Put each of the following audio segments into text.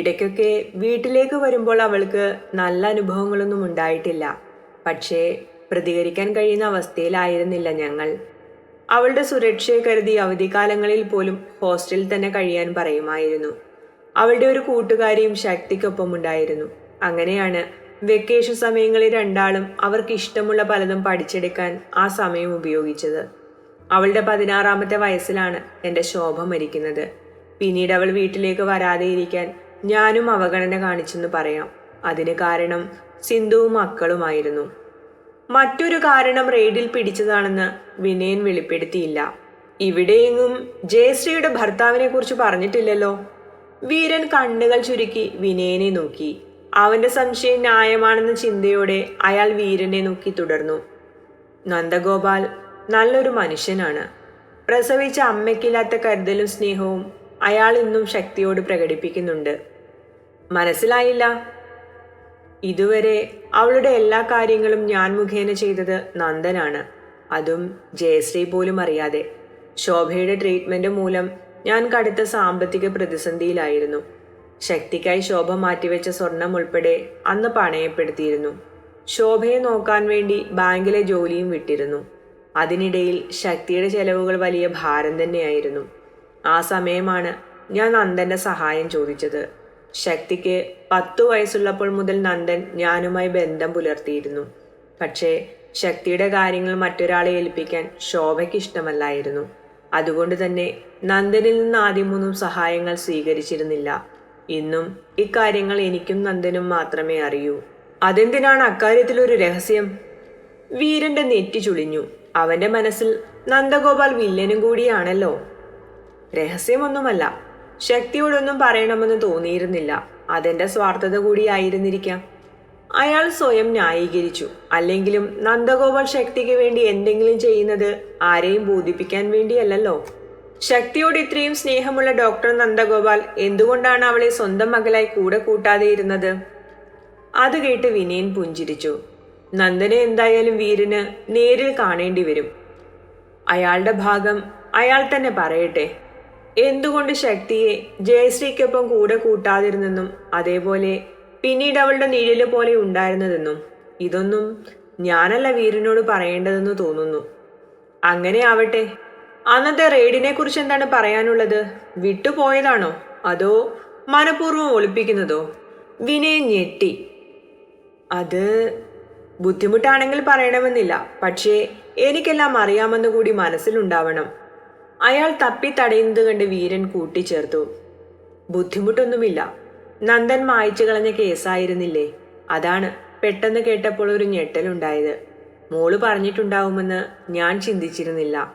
ഇടയ്ക്കൊക്കെ വീട്ടിലേക്ക് വരുമ്പോൾ അവൾക്ക് നല്ല അനുഭവങ്ങളൊന്നും ഉണ്ടായിട്ടില്ല. പക്ഷേ പ്രതികരിക്കാൻ കഴിയുന്ന അവസ്ഥയിലായിരുന്നില്ല ഞങ്ങൾ. അവളുടെ സുരക്ഷയെ കരുതി അവധിക്കാലങ്ങളിൽ പോലും ഹോസ്റ്റലിൽ തന്നെ കഴിയാൻ പറയുമായിരുന്നു. അവളുടെ ഒരു കൂട്ടുകാരിയും ശക്തിക്കൊപ്പം ഉണ്ടായിരുന്നു. അങ്ങനെയാണ് വെക്കേഷൻ സമയങ്ങളിൽ രണ്ടാളും അവർക്ക് ഇഷ്ടമുള്ള പലതും പഠിച്ചെടുക്കാൻ ആ സമയം ഉപയോഗിച്ചത്. അവളുടെ പതിനാറാമത്തെ വയസ്സിലാണ് എന്റെ ശോഭ മരിക്കുന്നത്. പിന്നീട് അവൾ വീട്ടിലേക്ക് വരാതെ ഇരിക്കാൻ ഞാനും അവഗണന കാണിച്ചെന്ന് പറയാം. അതിന് കാരണം സിന്ധുവും മക്കളുമായിരുന്നു. മറ്റൊരു കാരണം റെയ്ഡിൽ പിടിച്ചതാണെന്ന് വിനയൻ വെളിപ്പെടുത്തിയില്ല. ഇവിടെയെങ്ങും ജയശ്രീയുടെ ഭർത്താവിനെ കുറിച്ച് പറഞ്ഞിട്ടില്ലല്ലോ. വീരൻ കണ്ണുകൾ ചുരുക്കി വിനയനെ നോക്കി. അവന്റെ സംശയം ന്യായമാണെന്ന ചിന്തയോടെ അയാൾ വീരനെ നോക്കി തുടർന്നു. നന്ദഗോപാൽ നല്ലൊരു മനുഷ്യനാണ്. പ്രസവിച്ച അമ്മയ്ക്കില്ലാത്ത കരുതലും സ്നേഹവും അയാൾ ഇന്നും ശക്തിയോട് പ്രകടിപ്പിക്കുന്നുണ്ട്. മനസ്സിലായില്ല. ഇതുവരെ അവളുടെ എല്ലാ കാര്യങ്ങളും ഞാൻ മുഖേന ചെയ്തത് നന്ദനാണ്. അതും ജയശ്രീ പോലും അറിയാതെ. ശോഭയുടെ ട്രീറ്റ്മെന്റ് മൂലം ഞാൻ കടുത്ത സാമ്പത്തിക പ്രതിസന്ധിയിലായിരുന്നു. ശക്തിക്കായി ശോഭ മാറ്റിവെച്ച സ്വർണം ഉൾപ്പെടെ അന്ന് പണയപ്പെടുത്തിയിരുന്നു. ശോഭയെ നോക്കാൻ വേണ്ടി ബാങ്കിലെ ജോലിയും വിട്ടിരുന്നു. അതിനിടയിൽ ശക്തിയുടെ ചെലവുകൾ വലിയ ഭാരം തന്നെയായിരുന്നു. ആ സമയമാണ് ഞാൻ നന്ദന്റെ സഹായം ചോദിച്ചത്. ശക്തിക്ക് പത്തു വയസ്സുള്ളപ്പോൾ മുതൽ നന്ദൻ ഞാനുമായി ബന്ധം പുലർത്തിയിരുന്നു. പക്ഷേ ശക്തിയുടെ കാര്യങ്ങൾ മറ്റൊരാളെ ഏൽപ്പിക്കാൻ ശോഭയ്ക്ക് ഇഷ്ടമല്ലായിരുന്നു. അതുകൊണ്ട് തന്നെ നന്ദനിൽ നിന്ന് ആദ്യമൊന്നും സഹായങ്ങൾ സ്വീകരിച്ചിരുന്നില്ല. ഇന്നും ഇക്കാര്യങ്ങൾ എനിക്കും നന്ദനും മാത്രമേ അറിയൂ. അതെന്തിനാണ് അക്കാര്യത്തിൽ ഒരു രഹസ്യം? വീരന്റെ നെറ്റി ചുളിഞ്ഞു. അവന്റെ മനസ്സിൽ നന്ദഗോപാൽ വില്ലനും കൂടിയാണല്ലോ. രഹസ്യമൊന്നുമല്ല. ശക്തിയോടൊന്നും പറയണമെന്ന് തോന്നിയിരുന്നില്ല. അതെന്റെ സ്വാർത്ഥത കൂടിയായിരുന്നിരിക്കാം അയാൾ സ്വയം ന്യായീകരിച്ചു. അല്ലെങ്കിലും നന്ദഗോപാൽ ശക്തിക്ക് വേണ്ടി എന്തെങ്കിലും ചെയ്യുന്നത് ആരെയും ബോധിപ്പിക്കാൻ വേണ്ടിയല്ലല്ലോ. ശക്തിയോട് ഇത്രയും സ്നേഹമുള്ള ഡോക്ടർ നന്ദഗോപാൽ എന്തുകൊണ്ടാണ് അവളെ സ്വന്തം മകളായി കൂടെ കൂട്ടാതെ ഇരുന്നത്? അത് കേട്ട് വിനയൻ പുഞ്ചിരിച്ചു. നന്ദനെ എന്തായാലും വീരന് നേരിൽ കാണേണ്ടി വരും. അയാളുടെ ഭാഗം അയാൾ തന്നെ പറയട്ടെ. എന്തുകൊണ്ട് ശക്തിയെ ജയശ്രീക്കൊപ്പം കൂടെ കൂട്ടാതിരുന്നെന്നും അതേപോലെ പിന്നീട് അവളുടെ നിഴൽ പോലെ ഉണ്ടായിരുന്നതെന്നും ഇതൊന്നും ഞാനല്ല വീരനോട് പറയേണ്ടതെന്ന് തോന്നുന്നു. അങ്ങനെ ആവട്ടെ. അന്നത്തെ റെയ്ഡിനെ കുറിച്ച് എന്താണ് പറയാനുള്ളത്? വിട്ടുപോയതാണോ? അതോ മനഃപൂർവം ഒളിപ്പിക്കുന്നതോ? വിനയൻ ഞെട്ടി. അത് ബുദ്ധിമുട്ടാണെങ്കിൽ പറയണമെന്നില്ല. പക്ഷേ എനിക്കെല്ലാം അറിയാമെന്ന് കൂടി മനസ്സിലുണ്ടാവണം. അയാൾ തപ്പി തടയുന്നത് കണ്ട് വീരൻ കൂട്ടിച്ചേർത്തു. ബുദ്ധിമുട്ടൊന്നുമില്ല. നന്ദൻ മായ്ച്ചു കളഞ്ഞ കേസായിരുന്നില്ലേ? അതാണ് പെട്ടെന്ന് കേട്ടപ്പോൾ ഒരു ഞെട്ടലുണ്ടായത്. മോൾ പറഞ്ഞിട്ടുണ്ടാവുമെന്ന് ഞാൻ ചിന്തിച്ചിരുന്നില്ല.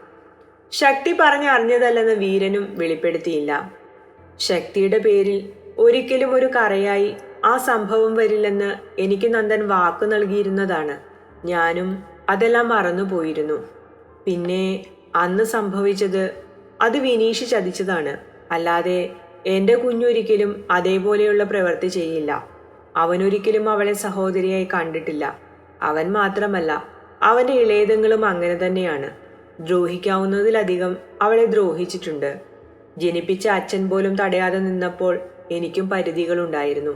ശക്തി പറഞ്ഞറിഞ്ഞതല്ലെന്ന് വീരനും വെളിപ്പെടുത്തിയില്ല. ശക്തിയുടെ പേരിൽ ഒരിക്കലും ഒരു കറയായി ആ സംഭവം വരില്ലെന്ന് എനിക്ക് നന്ദൻ വാക്കു നൽകിയിരുന്നതാണ്. ഞാനും അതെല്ലാം മറന്നുപോയിരുന്നു. പിന്നെ അന്ന് സംഭവിച്ചത് അത് വിനീഷ് ചതിച്ചതാണ്. അല്ലാതെ എന്റെ കുഞ്ഞൊരിക്കലും അതേപോലെയുള്ള പ്രവൃത്തി ചെയ്യില്ല. അവനൊരിക്കലും അവളെ സഹോദരിയായി കണ്ടിട്ടില്ല. അവൻ മാത്രമല്ല അവന്റെ ഇളയതങ്ങളും അങ്ങനെ തന്നെയാണ്. ദ്രോഹിക്കാവുന്നതിലധികം അവളെ ദ്രോഹിച്ചിട്ടുണ്ട്. ജനിപ്പിച്ച അച്ഛൻ പോലും തടയാതെ നിന്നപ്പോൾ എനിക്കും പരിധികളുണ്ടായിരുന്നു.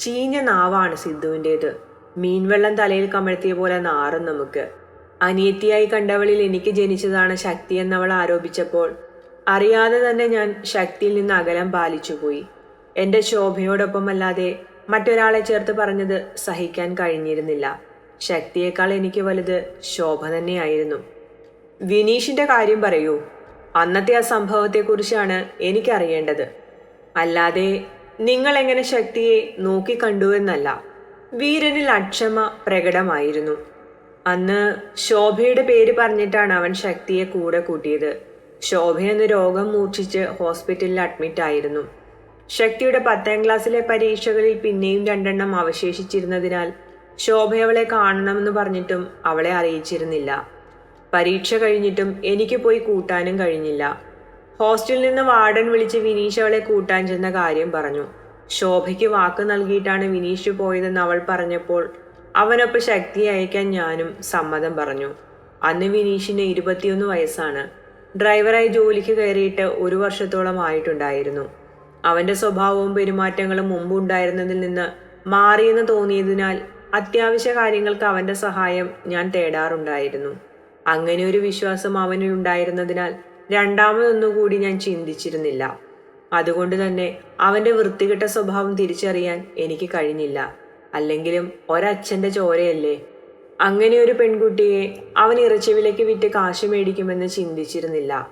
ചീഞ്ഞ നാവാണ് സിദ്ധുവിന്റേത് മീൻവെള്ളം തലയിൽ കമഴ്ത്തിയ പോലെ നാറും നമുക്ക്. അനിയത്തിയായി കണ്ടവളിൽ എനിക്ക് ജനിച്ചതാണ് ശക്തി എന്നവൾ ആരോപിച്ചപ്പോൾ അറിയാതെ തന്നെ ഞാൻ ശക്തിയിൽ നിന്ന് അകലം പാലിച്ചുപോയി. എന്റെ ശോഭയോടൊപ്പമല്ലാതെ മറ്റൊരാളെ ചേർത്ത് പറഞ്ഞത് സഹിക്കാൻ കഴിഞ്ഞിരുന്നില്ല. ശക്തിയേക്കാൾ എനിക്ക് വലുത് ശോഭ തന്നെയായിരുന്നു. വിനീഷിന്റെ കാര്യം പറയൂ. അന്നത്തെ ആ സംഭവത്തെക്കുറിച്ചാണ് എനിക്കറിയേണ്ടത്. അല്ലാതെ നിങ്ങൾ എങ്ങനെ ശക്തിയെ നോക്കിക്കണ്ടുവെന്നല്ല വീരനിൽ അക്ഷമ പ്രകടമായിരുന്നു. അന്ന് ശോഭയുടെ പേര് പറഞ്ഞിട്ടാണ് അവൻ ശക്തിയെ കൂടെ കൂട്ടിയത്. ശോഭ എന്ന് രോഗം മൂർച്ഛിച്ച് ഹോസ്പിറ്റലിൽ അഡ്മിറ്റ് ആയിരുന്നു. ശക്തിയുടെ പത്താം ക്ലാസ്സിലെ പരീക്ഷകളിൽ പിന്നെയും രണ്ടെണ്ണം അവശേഷിച്ചിരുന്നതിനാൽ ശോഭ അവളെ കാണണമെന്ന് പറഞ്ഞിട്ടും അവളെ അറിയിച്ചിരുന്നില്ല. പരീക്ഷ കഴിഞ്ഞിട്ടും എനിക്ക് പോയി കൂട്ടാനും കഴിഞ്ഞില്ല. ഹോസ്റ്റലിൽ നിന്ന് വാർഡൻ വിളിച്ച് വിനീഷ് അവളെ കൂട്ടാൻ ചെന്ന കാര്യം പറഞ്ഞു. ശോഭയ്ക്ക് വാക്ക് നൽകിയിട്ടാണ് വിനീഷ് പോയതെന്ന് അവൾ പറഞ്ഞപ്പോൾ അവനൊപ്പം ശക്തി അയക്കാൻ ഞാനും സമ്മതം പറഞ്ഞു. അന്ന് വിനീഷിന് ഇരുപത്തിയൊന്ന് വയസ്സാണ്. ഡ്രൈവറായി ജോലിക്ക് കയറിയിട്ട് ഒരു വർഷത്തോളം ആയിട്ടുണ്ടായിരുന്നു. അവന്റെ സ്വഭാവവും പെരുമാറ്റങ്ങളും മുമ്പുണ്ടായിരുന്നതിൽ നിന്ന് മാറിയെന്ന് തോന്നിയതിനാൽ അത്യാവശ്യ കാര്യങ്ങൾക്ക് അവന്റെ സഹായം ഞാൻ തേടാറുണ്ടായിരുന്നു. അങ്ങനെ ഒരു വിശ്വാസം അവനിൽ ഉണ്ടായിരുന്നതിനാൽ രണ്ടാമതൊന്നുകൂടി ഞാൻ ചിന്തിച്ചിരുന്നില്ല. അതുകൊണ്ട് തന്നെ അവന്റെ വൃത്തികെട്ട സ്വഭാവം തിരിച്ചറിയാൻ എനിക്ക് കഴിഞ്ഞില്ല. അല്ലെങ്കിലും ഒരച്ഛന്റെ ചോരയല്ലേ? അങ്ങനെ ഒരു പെൺകുട്ടിയെ അവൻ ഇറച്ചിവിലയ്ക്ക് വിറ്റ് കാശ് മേടിക്കുമെന്ന് ചിന്തിച്ചിരുന്നില്ല.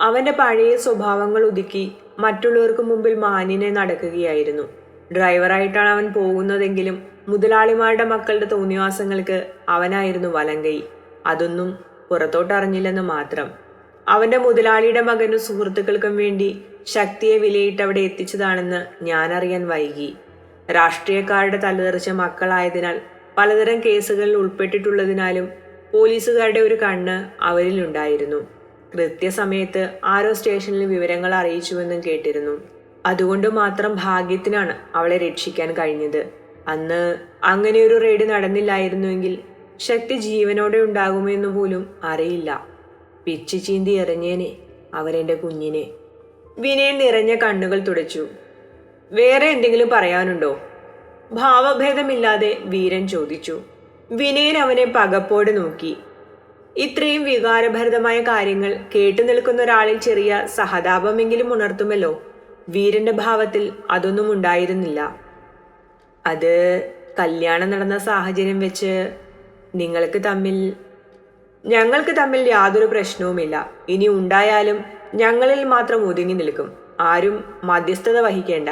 അവന്റെ പഴയ സ്വഭാവങ്ങൾ ഒതുക്കി മറ്റുള്ളവർക്ക് മുമ്പിൽ മാന്യനെ നടക്കുകയായിരുന്നു. ഡ്രൈവറായിട്ടാണ് അവൻ പോകുന്നതെങ്കിലും മുതലാളിമാരുടെ മക്കളുടെ തോന്നിവാസങ്ങൾക്ക് അവനായിരുന്നു വലങ്കൈ. അതൊന്നും പുറത്തോട്ടറിഞ്ഞില്ലെന്ന് മാത്രം. അവന്റെ മുതലാളിയുടെ മകനും സുഹൃത്തുക്കൾക്കും വേണ്ടി ശക്തിയെ വിലയിട്ട് അവിടെ എത്തിച്ചതാണെന്ന് ഞാനറിയാൻ വൈകി. രാഷ്ട്രീയക്കാരുടെ തലതെറിച്ച മക്കളായതിനാൽ പലതരം കേസുകളിൽ ഉൾപ്പെട്ടിട്ടുള്ളതിനാലും പോലീസുകാരുടെ ഒരു കണ്ണ് അവരിലുണ്ടായിരുന്നു. കൃത്യസമയത്ത് ആരോ സ്റ്റേഷനിൽ വിവരങ്ങൾ അറിയിച്ചുവെന്നും കേട്ടിരുന്നു. അതുകൊണ്ട് മാത്രം ഭാഗ്യത്തിനാണ് അവളെ രക്ഷിക്കാൻ കഴിഞ്ഞത്. അന്ന് അങ്ങനെ ഒരു റെയ്ഡ് നടന്നില്ലായിരുന്നുവെങ്കിൽ ശക്തി ജീവനോടെ ഉണ്ടാകുമെന്ന് പോലും അറിയില്ല. പിച്ചു ചീന്തി എറിഞ്ഞേനെ അവരെന്റെ കുഞ്ഞിനെ. വിനയൻ നിറഞ്ഞ കണ്ണുകൾ തുടച്ചു. വേറെ എന്തെങ്കിലും പറയാനുണ്ടോ? ഭാവഭേദമില്ലാതെ വീരൻ ചോദിച്ചു. വിനയൻ അവനെ പകപ്പോടെ നോക്കി. ഇത്രയും വികാരഭരിതമായ കാര്യങ്ങൾ കേട്ടു നിൽക്കുന്ന ഒരാളിൽ ചെറിയ സഹതാപമെങ്കിലും ഉണർത്തുമല്ലോ. വീരന്റെ ഭാവത്തിൽ അതൊന്നും ഉണ്ടായിരുന്നില്ല. അത് കല്യാണം നടന്ന സാഹചര്യം വെച്ച് നിങ്ങൾക്ക് തമ്മിൽ ഞങ്ങൾക്ക് തമ്മിൽ യാതൊരു പ്രശ്നവുമില്ല. ഇനി ഉണ്ടായാലും ഞങ്ങളിൽ മാത്രം ഒതുങ്ങി നിൽക്കും. ആരും മധ്യസ്ഥത വഹിക്കേണ്ട.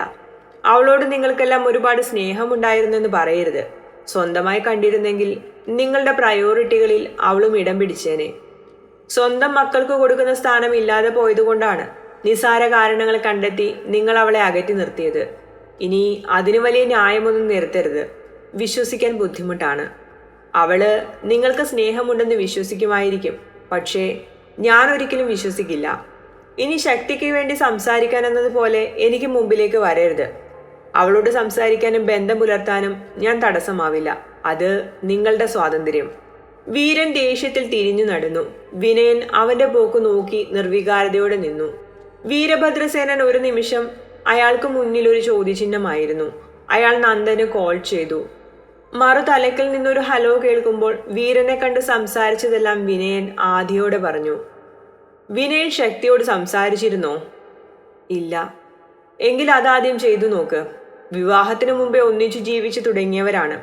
അവളോട് നിങ്ങൾക്കെല്ലാം ഒരുപാട് സ്നേഹമുണ്ടായിരുന്നെന്ന് പറയരുത്. സ്വന്തമായി കണ്ടിരുന്നെങ്കിൽ നിങ്ങളുടെ പ്രയോറിറ്റികളിൽ അവളും ഇടം പിടിച്ചേനെ. സ്വന്തം മക്കൾക്ക് കൊടുക്കുന്ന സ്ഥാനം ഇല്ലാതെ പോയതുകൊണ്ടാണ് നിസാര കാരണങ്ങൾ കണ്ടെത്തി നിങ്ങൾ അവളെ അകറ്റി നിർത്തിയത്. ഇനി അതിന് വലിയ ന്യായമൊന്നും നിർത്തരുത് വിശ്വസിക്കാൻ ബുദ്ധിമുട്ടാണ്. അവൾ നിങ്ങൾക്ക് സ്നേഹമുണ്ടെന്ന് വിശ്വസിക്കുമായിരിക്കും. പക്ഷേ ഞാൻ ഒരിക്കലും വിശ്വസിക്കില്ല. ഇനി ശക്തിക്ക് വേണ്ടി സംസാരിക്കാൻ എന്നതുപോലെ എനിക്ക് മുമ്പിലേക്ക് വരരുത്. അവളോട് സംസാരിക്കാനും ബന്ധം പുലർത്താനും ഞാൻ തടസ്സമാവില്ല. അത് നിങ്ങളുടെ സ്വാതന്ത്ര്യം. വീരൻ ദേഷ്യത്തിൽ തിരിഞ്ഞു നടന്നു. വിനയൻ അവന്റെ പോക്ക് നോക്കി നിർവികാരതയോടെ നിന്നു. വീരഭദ്രസേനൻ ഒരു നിമിഷം അയാൾക്ക് മുന്നിൽ ഒരു ചോദ്യചിഹ്നമായിരുന്നു. അയാൾ നന്ദന് കോൾ ചെയ്തു. മറു തലക്കിൽ നിന്നൊരു ഹലോ കേൾക്കുമ്പോൾ വീരനെ കണ്ട് സംസാരിച്ചതെല്ലാം വിനയൻ ആദിയോടെ പറഞ്ഞു. വിനയൻ ശക്തിയോട് സംസാരിച്ചിരുന്നോ? ഇല്ല. എങ്കിൽ അതാദ്യം ചെയ്തു നോക്ക്. വിവാഹത്തിനു മുമ്പേ ഒന്നിച്ചു ജീവിച്ചു തുടങ്ങിയവരാണ്.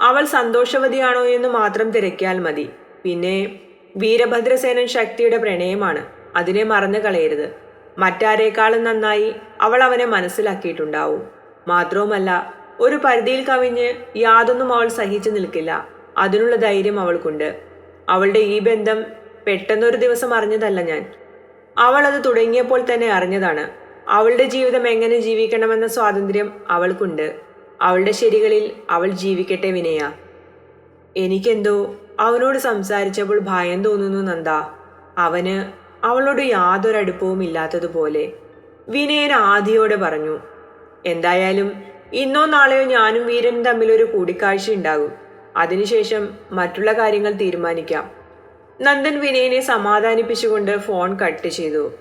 അവൾ സന്തോഷവതിയാണോ എന്ന് മാത്രം തിരക്കിയാൽ മതി. പിന്നെ വീരഭദ്രസേനൻ ശക്തിയുടെ പ്രണയമാണ്. അതിനെ മറന്നു കളയരുത്. മറ്റാരേക്കാളും നന്നായി അവൾ അവനെ മനസ്സിലാക്കിയിട്ടുണ്ടാവും. മാത്രവുമല്ല ഒരു പരിധിയിൽ കവിഞ്ഞ് യാതൊന്നും അവൾ സഹിച്ചു നിൽക്കില്ല. അതിനുള്ള ധൈര്യം അവൾക്കുണ്ട്. അവളുടെ ഈ ബന്ധം പെട്ടെന്നൊരു ദിവസം അറിഞ്ഞതല്ല ഞാൻ. അവൾ അത് തുടങ്ങിയപ്പോൾ തന്നെ അറിഞ്ഞതാണ്. അവളുടെ ജീവിതം എങ്ങനെ ജീവിക്കണമെന്ന സ്വാതന്ത്ര്യം അവൾക്കുണ്ട്. അവളുടെ ശരികളിൽ അവൾ ജീവിക്കട്ടെ വിനയ. എനിക്കെന്തോ അവനോട് സംസാരിച്ചപ്പോൾ ഭയം തോന്നുന്നു നന്ദ. അവന് അവളോട് യാതൊരു അടുപ്പവും ഇല്ലാത്തതുപോലെ വിനയൻ ആദിയോടെ പറഞ്ഞു എന്തായാലും ഇന്നോ നാളെയോ ഞാനും വീരനും തമ്മിൽ ഒരു കൂടിക്കാഴ്ച ഉണ്ടാകും. അതിനുശേഷം മറ്റുള്ള കാര്യങ്ങൾ തീരുമാനിക്കാം. നന്ദൻ വിനയനെ സമാധാനിപ്പിച്ചുകൊണ്ട് ഫോൺ കട്ട് ചെയ്തു.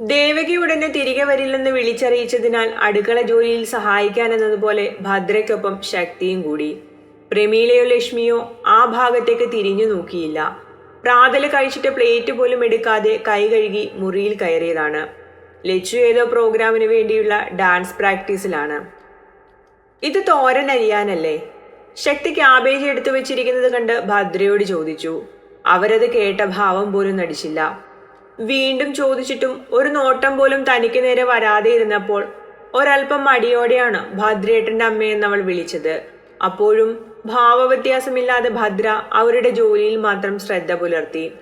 ദേവകി ഉടനെ തിരികെ വരില്ലെന്ന് വിളിച്ചറിയിച്ചതിനാൽ അടുക്കള ജോലിയിൽ സഹായിക്കാൻ എന്നതുപോലെ ഭദ്രയ്ക്കൊപ്പം ശക്തിയും കൂടി. പ്രമീലയോ ലക്ഷ്മിയോ ആ ഭാഗത്തേക്ക് തിരിഞ്ഞു നോക്കിയില്ല. പ്രാതൽ കഴിച്ചിട്ട് പ്ലേറ്റ് പോലും എടുക്കാതെ കൈ കഴുകി മുറിയിൽ കയറിയതാണ്. ലച്ചു ഏതോ പ്രോഗ്രാമിന് വേണ്ടിയുള്ള ഡാൻസ് പ്രാക്ടീസിലാണ്. ഇത് തോരൻ അരിയാനല്ലേ? ശക്തി ക്യാബേജ് എടുത്തു വെച്ചിരിക്കുന്നത് കണ്ട് ഭദ്രയോട് ചോദിച്ചു. അവരത് കേട്ട ഭാവം പോലും നടിച്ചില്ല. വീണ്ടും ചോദിച്ചിട്ടും ഒരു നോട്ടം പോലും തനിക്ക് നേരെ വരാതെ ഇരുന്നപ്പോൾ ഒരല്പം മടിയോടെയാണ് ഭദ്രേട്ടന്റെ അമ്മയെന്ന് അവൾ വിളിച്ചത്. അപ്പോഴും ഭാവവ്യത്യാസമില്ലാതെ ഭദ്ര അവരുടെ ജോലിയിൽ മാത്രം ശ്രദ്ധ പുലർത്തി.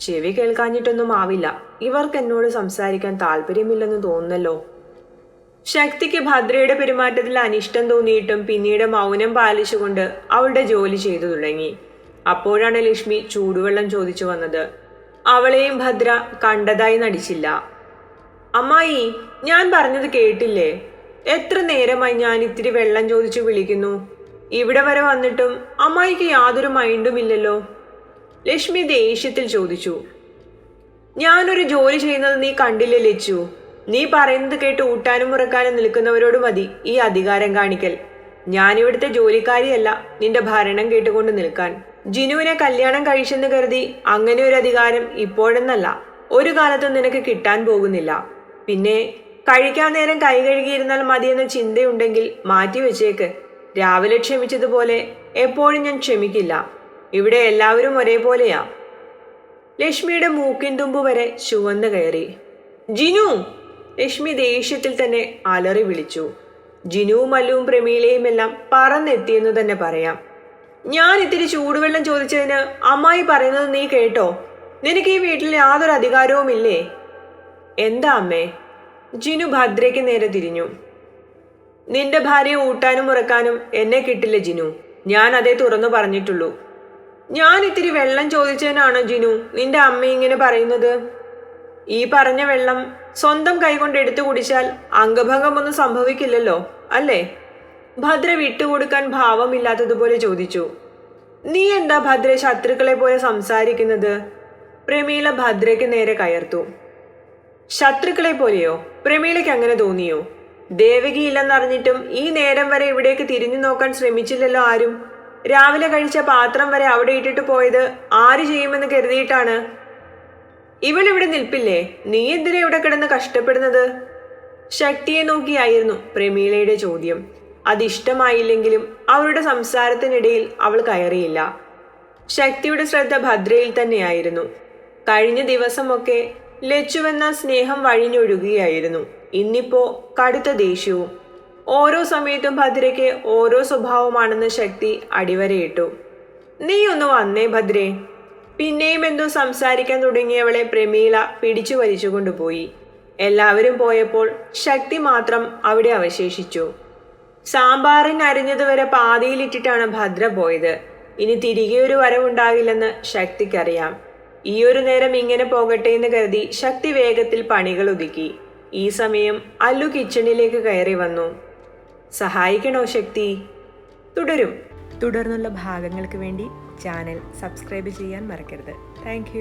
ചെവി കേൾക്കാഞ്ഞിട്ടൊന്നും ആവില്ല. ഇവർക്ക് എന്നോട് സംസാരിക്കാൻ താല്പര്യമില്ലെന്ന് തോന്നുന്നല്ലോ. ശക്തിക്ക് ഭദ്രയുടെ പെരുമാറ്റത്തിൽ അനിഷ്ടം തോന്നിയിട്ടും പിന്നീട് മൗനം പാലിച്ചുകൊണ്ട് അവളുടെ ജോലി ചെയ്തു തുടങ്ങി. അപ്പോഴാണ് ലക്ഷ്മി ചൂടുവെള്ളം ചോദിച്ചു വന്നത്. അവളെയും ഭദ്ര കണ്ടതായി നടിച്ചില്ല. അമ്മായി ഞാൻ പറഞ്ഞത് കേട്ടില്ലേ? എത്ര നേരമായി ഞാൻ ഇത്തിരി വെള്ളം ചോദിച്ചു വിളിക്കുന്നു. ഇവിടെ വരെ വന്നിട്ടും അമ്മായിക്ക് യാതൊരു മൈൻഡുമില്ലല്ലോ ലക്ഷ്മി ദേഷ്യത്തിൽ ചോദിച്ചു. ഞാനൊരു ജോലി ചെയ്യുന്നത് നീ കണ്ടില്ലേ ലച്ചു? നീ പറയുന്നത് കേട്ട് ഊട്ടാനും മുറക്കാനും നിൽക്കുന്നവരോട് മതി ഈ അധികാരം കാണിക്കൽ. ഞാനിവിടുത്തെ ജോലിക്കാരിയല്ല നിന്റെ ഭരണം കേട്ടുകൊണ്ട് നിൽക്കാൻ. ജിനുവിനെ കല്യാണം കഴിച്ചെന്ന് കരുതി അങ്ങനെ ഒരു അധികാരം ഇപ്പോഴെന്നല്ല. ഒരു കാലത്തും നിനക്ക് കിട്ടാൻ പോകുന്നില്ല. പിന്നെ കഴിക്കാൻ നേരം കൈ കഴുകിയിരുന്നാൽ മതിയെന്ന ചിന്തയുണ്ടെങ്കിൽ മാറ്റിവെച്ചേക്ക് രാവിലെ ക്ഷമിച്ചതുപോലെ എപ്പോഴും ഞാൻ ക്ഷമിക്കില്ല. ഇവിടെ എല്ലാവരും ഒരേപോലെയാ. ലക്ഷ്മിയുടെ മൂക്കിൻ തുമ്പ് വരെ ചുവന്ന് കയറി. ജിനു! ലക്ഷ്മി ദേഷ്യത്തിൽ തന്നെ അലറി വിളിച്ചു. ജിനുവും മല്ലുവും പ്രമീളയും എല്ലാം പറന്നെത്തിയെന്ന് തന്നെ പറയാം. ഞാൻ ഇത്തിരി ചൂടുവെള്ളം ചോദിച്ചതിന് അമ്മായി പറയുന്നത് നീ കേട്ടോ? നിനക്ക് ഈ വീട്ടിൽ യാതൊരു അധികാരവും ഇല്ലേ എന്താ അമ്മേ? ജിനു ഭദ്രയ്ക്ക് നേരെ തിരിഞ്ഞു. നിന്റെ ഭാര്യയെ ഊട്ടാനും ഉറക്കാനും എന്നെ കിട്ടില്ല ജിനു. ഞാൻ അതേ തുറന്നു പറഞ്ഞിട്ടുള്ളൂ. ഞാൻ ഇത്തിരി വെള്ളം ചോദിച്ചതിനാണോ ജിനു നിന്റെ അമ്മ ഇങ്ങനെ പറയുന്നത്? ഈ പറഞ്ഞ വെള്ളം സ്വന്തം കൈകൊണ്ട് എടുത്തു കുടിച്ചാൽ അംഗഭംഗമൊന്നും സംഭവിക്കില്ലല്ലോ അല്ലേ? ഭദ്ര വിട്ടുകൊടുക്കാൻ ഭാവമില്ലാത്തതുപോലെ ചോദിച്ചു. നീ എന്താ ഭദ്ര ശത്രുക്കളെ പോലെ സംസാരിക്കുന്നത്? പ്രമീള ഭദ്രയ്ക്ക് നേരെ കയർത്തു. ശത്രുക്കളെ പോലെയോ? പ്രമീളയ്ക്ക് അങ്ങനെ തോന്നിയോ? ദേവകി ഇല്ലെന്നറിഞ്ഞിട്ടും ഈ നേരം വരെ ഇവിടേക്ക് തിരിഞ്ഞു നോക്കാൻ ശ്രമിച്ചില്ലല്ലോ ആരും. രാവിലെ കഴിച്ച പാത്രം വരെ അവിടെ ഇട്ടിട്ട് പോയത് ആര് ചെയ്യുമെന്ന് കരുതിയിട്ടാണ്. ഇവളിവിടെ നിൽപ്പില്ലേ? നീ എന്തിനാ ഇവിടെ കിടന്ന് കഷ്ടപ്പെടുന്നത്? ശക്തിയെ നോക്കിയായിരുന്നു പ്രമീളയുടെ ചോദ്യം. അതിഷ്ടമായില്ലെങ്കിലും അവരുടെ സംസാരത്തിനിടയിൽ അവൾ കയറിയില്ല. ശക്തിയുടെ ശ്രദ്ധ ഭദ്രയിൽ തന്നെയായിരുന്നു. കഴിഞ്ഞ ദിവസമൊക്കെ ലച്ചുവെന്ന സ്നേഹം വഴിഞ്ഞൊഴുകുകയായിരുന്നു. ഇന്നിപ്പോ കടുത്ത ദേഷ്യവും. ഓരോ സമയത്തും ഭദ്രയ്ക്ക് ഓരോ സ്വഭാവമാണെന്ന് ശക്തി അടിവരയിട്ടു. നീ ഒന്ന് വന്നേ ഭദ്രേ. പിന്നെയും എന്തോ സംസാരിക്കാൻ തുടങ്ങിയവളെ പ്രമീള പിടിച്ചു വലിച്ചുകൊണ്ടുപോയി. എല്ലാവരും പോയപ്പോൾ ശക്തി മാത്രം അവിടെ അവശേഷിച്ചു. സാമ്പാറിന് അരിഞ്ഞതുവരെ പാതിയിലിട്ടിട്ടാണ് ഭദ്ര പോയത്. ഇനി തിരികെ ഒരു വരവുണ്ടാകില്ലെന്ന് ശക്തിക്കറിയാം. ഈ ഒരു നേരം ഇങ്ങനെ പോകട്ടെ എന്ന് കരുതി ശക്തി വേഗത്തിൽ പണികൾ ഒതുക്കി. ഈ സമയം അല്ലു കിച്ചണിലേക്ക് കയറി വന്നു. സഹായിക്കണോ ശക്തി? തുടരും. തുടർന്നുള്ള ഭാഗങ്ങൾക്ക് വേണ്ടി ചാനൽ സബ്സ്ക്രൈബ് ചെയ്യാൻ മറക്കരുത്. താങ്ക്